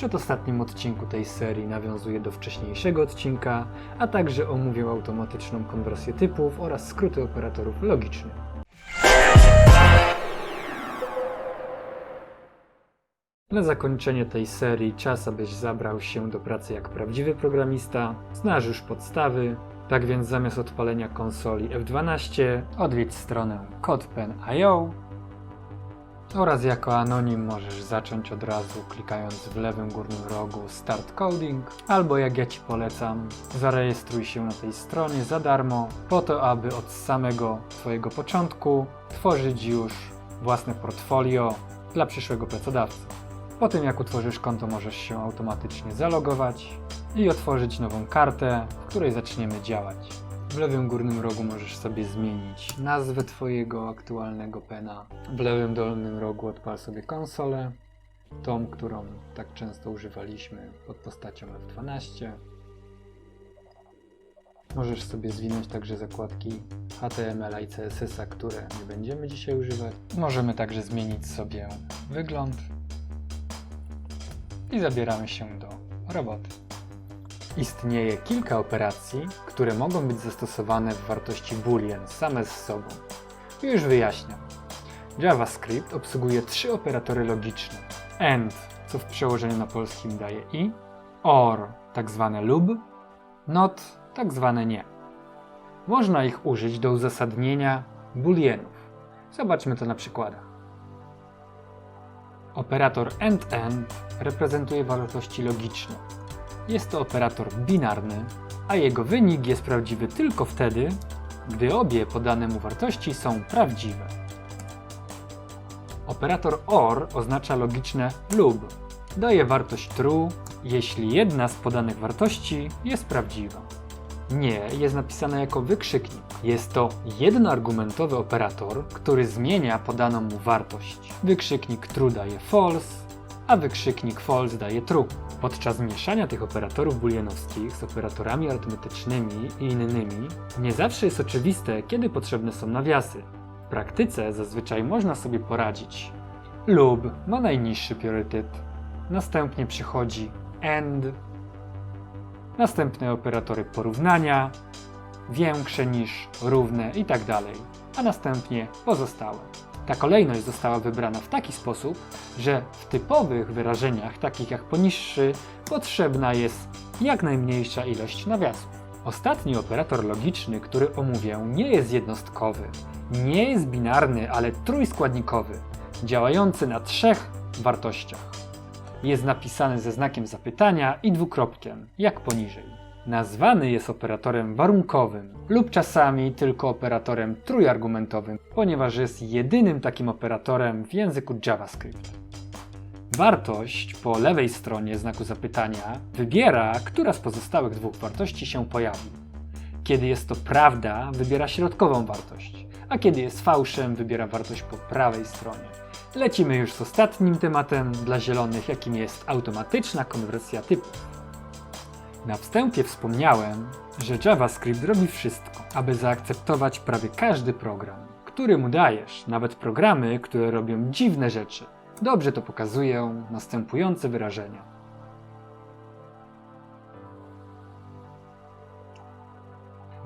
przedostatnim odcinku tej serii nawiązuję do wcześniejszego odcinka, a także omówię automatyczną konwersję typów oraz skróty operatorów logicznych. Na zakończenie tej serii czas, abyś zabrał się do pracy jak prawdziwy programista, znasz już podstawy, tak więc zamiast odpalenia konsoli F12 odwiedź stronę codepen.io oraz jako anonim możesz zacząć od razu klikając w lewym górnym rogu Start Coding albo jak ja Ci polecam, zarejestruj się na tej stronie za darmo po to, aby od samego Twojego początku tworzyć już własne portfolio dla przyszłego pracodawcy. Po tym jak utworzysz konto możesz się automatycznie zalogować i otworzyć nową kartę, w której zaczniemy działać. W lewym górnym rogu możesz sobie zmienić nazwę Twojego aktualnego pena. W lewym dolnym rogu odpal sobie konsolę, tą, którą tak często używaliśmy pod postacią F12. Możesz sobie zwinąć także zakładki HTML i CSS, które nie będziemy dzisiaj używać. Możemy także zmienić sobie wygląd i zabieramy się do roboty. Istnieje kilka operacji, które mogą być zastosowane w wartości boolean same z sobą. Już wyjaśniam. JavaScript obsługuje trzy operatory logiczne. AND, co w przełożeniu na polskim daje i, OR, tak zwane lub, NOT, tak zwane nie. Można ich użyć do uzasadnienia booleanów. Zobaczmy to na przykładach. Operator AND-AND reprezentuje wartości logiczne. Jest to operator binarny, a jego wynik jest prawdziwy tylko wtedy, gdy obie podane mu wartości są prawdziwe. Operator OR oznacza logiczne lub. Daje wartość true, jeśli jedna z podanych wartości jest prawdziwa. Nie jest napisane jako wykrzyknik. Jest to jednoargumentowy operator, który zmienia podaną mu wartość. Wykrzyknik true daje false, a wykrzyknik false daje true. Podczas mieszania tych operatorów booleanowskich z operatorami arytmetycznymi i innymi, nie zawsze jest oczywiste, kiedy potrzebne są nawiasy. W praktyce zazwyczaj można sobie poradzić. Lub ma najniższy priorytet, następnie przychodzi AND, następne operatory porównania, większe niż, równe itd., a następnie pozostałe. Ta kolejność została wybrana w taki sposób, że w typowych wyrażeniach, takich jak poniższy, potrzebna jest jak najmniejsza ilość nawiasów. Ostatni operator logiczny, który omówię, nie jest jednostkowy, nie jest binarny, ale trójskładnikowy, działający na trzech wartościach. Jest napisany ze znakiem zapytania i dwukropkiem, jak poniżej. Nazwany jest operatorem warunkowym lub czasami tylko operatorem trójargumentowym, ponieważ jest jedynym takim operatorem w języku JavaScript. Wartość po lewej stronie znaku zapytania wybiera, która z pozostałych dwóch wartości się pojawi. Kiedy jest to prawda, wybiera środkową wartość, a kiedy jest fałszem, wybiera wartość po prawej stronie. Lecimy już z ostatnim tematem dla zielonych, jakim jest automatyczna konwersja typów. Na wstępie wspomniałem, że JavaScript robi wszystko, aby zaakceptować prawie każdy program, który mu dajesz, nawet programy, które robią dziwne rzeczy. Dobrze to pokazują następujące wyrażenia.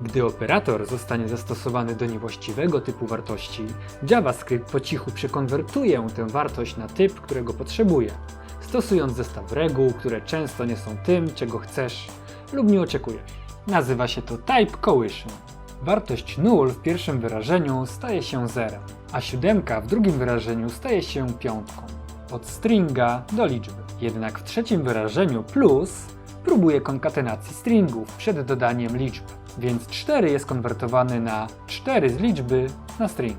Gdy operator zostanie zastosowany do niewłaściwego typu wartości, JavaScript po cichu przekonwertuje tę wartość na typ, którego potrzebuje, stosując zestaw reguł, które często nie są tym, czego chcesz lub nie oczekujesz. Nazywa się to type coercion. Wartość null w pierwszym wyrażeniu staje się zerem, a siódemka w drugim wyrażeniu staje się piątką. Od stringa do liczby. Jednak w trzecim wyrażeniu plus próbuje konkatenacji stringów przed dodaniem liczb, więc 4 jest konwertowany na 4 z liczby na string.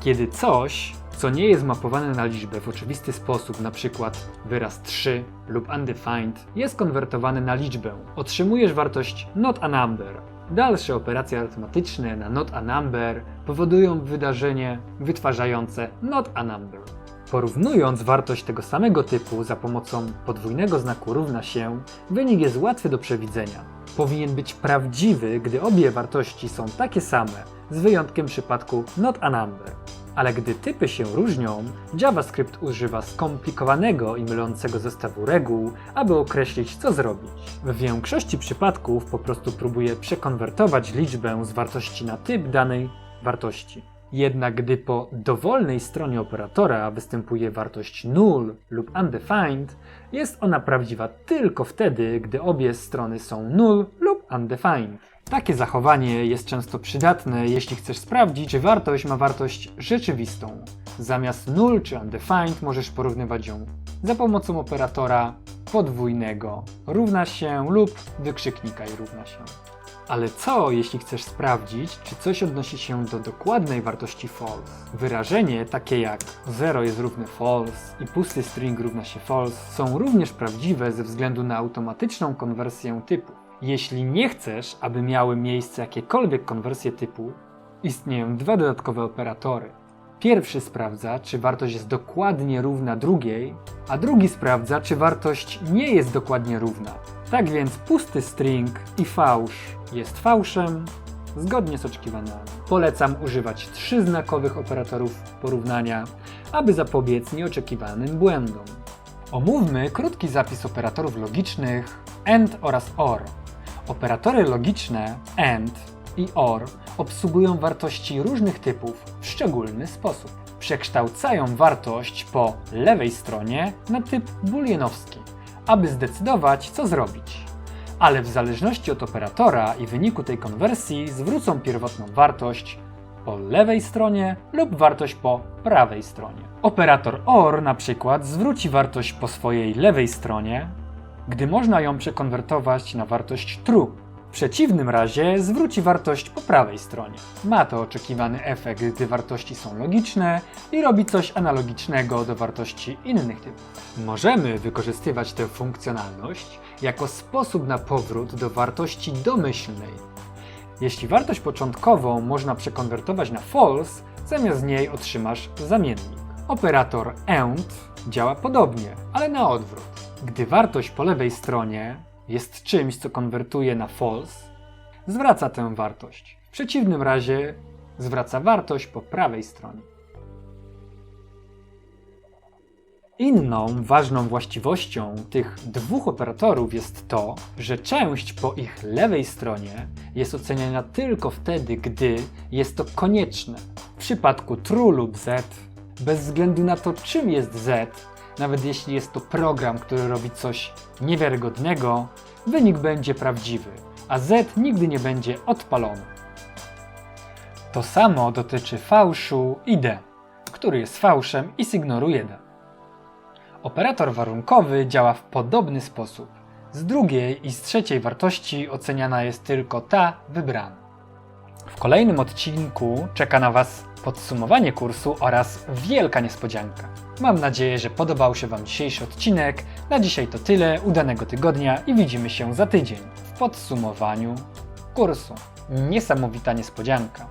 Kiedy coś, co nie jest mapowane na liczbę w oczywisty sposób, np. wyraz 3 lub undefined, jest konwertowane na liczbę, otrzymujesz wartość not a number. Dalsze operacje arytmetyczne na not a number powodują wydarzenie wytwarzające not a number. Porównując wartość tego samego typu za pomocą podwójnego znaku równa się, wynik jest łatwy do przewidzenia. Powinien być prawdziwy, gdy obie wartości są takie same, z wyjątkiem przypadku not a number. Ale gdy typy się różnią, JavaScript używa skomplikowanego i mylącego zestawu reguł, aby określić, co zrobić. W większości przypadków po prostu próbuje przekonwertować liczbę z wartości na typ danej wartości. Jednak gdy po dowolnej stronie operatora występuje wartość null lub undefined, jest ona prawdziwa tylko wtedy, gdy obie strony są null lub undefined. Takie zachowanie jest często przydatne, jeśli chcesz sprawdzić, czy wartość ma wartość rzeczywistą. Zamiast null czy undefined możesz porównywać ją za pomocą operatora podwójnego równa się lub wykrzyknika i równa się. Ale co, jeśli chcesz sprawdzić, czy coś odnosi się do dokładnej wartości false? Wyrażenie takie jak 0 jest równe false i pusty string równa się false są również prawdziwe ze względu na automatyczną konwersję typu. Jeśli nie chcesz, aby miały miejsce jakiekolwiek konwersje typu, istnieją dwa dodatkowe operatory. Pierwszy sprawdza, czy wartość jest dokładnie równa drugiej, a drugi sprawdza, czy wartość nie jest dokładnie równa. Tak więc pusty string i fałsz jest fałszem, zgodnie z oczekiwanymi. Polecam używać trzyznakowych operatorów porównania, aby zapobiec nieoczekiwanym błędom. Omówmy krótki zapis operatorów logicznych AND oraz OR. Operatory logiczne AND i OR obsługują wartości różnych typów w szczególny sposób. Przekształcają wartość po lewej stronie na typ booleanowski, aby zdecydować, co zrobić. Ale w zależności od operatora i wyniku tej konwersji zwrócą pierwotną wartość po lewej stronie lub wartość po prawej stronie. Operator OR na przykład zwróci wartość po swojej lewej stronie, gdy można ją przekonwertować na wartość true. W przeciwnym razie zwróci wartość po prawej stronie. Ma to oczekiwany efekt, gdy wartości są logiczne i robi coś analogicznego do wartości innych typów. Możemy wykorzystywać tę funkcjonalność jako sposób na powrót do wartości domyślnej. Jeśli wartość początkową można przekonwertować na false, zamiast niej otrzymasz zamiennik. Operator AND działa podobnie, ale na odwrót. Gdy wartość po lewej stronie jest czymś, co konwertuje na false, zwraca tę wartość. W przeciwnym razie zwraca wartość po prawej stronie. Inną ważną właściwością tych dwóch operatorów jest to, że część po ich lewej stronie jest oceniana tylko wtedy, gdy jest to konieczne. W przypadku true lub z, bez względu na to, czym jest z, nawet jeśli jest to program, który robi coś niewiarygodnego, wynik będzie prawdziwy, a z nigdy nie będzie odpalony. To samo dotyczy fałszu i d, który jest fałszem i zignoruje d. Operator warunkowy działa w podobny sposób. Z drugiej i z trzeciej wartości oceniana jest tylko ta wybrana. W kolejnym odcinku czeka na Was podsumowanie kursu oraz wielka niespodzianka. Mam nadzieję, że podobał się Wam dzisiejszy odcinek. Na dzisiaj to tyle, udanego tygodnia i widzimy się za tydzień w podsumowaniu kursu. Niesamowita niespodzianka.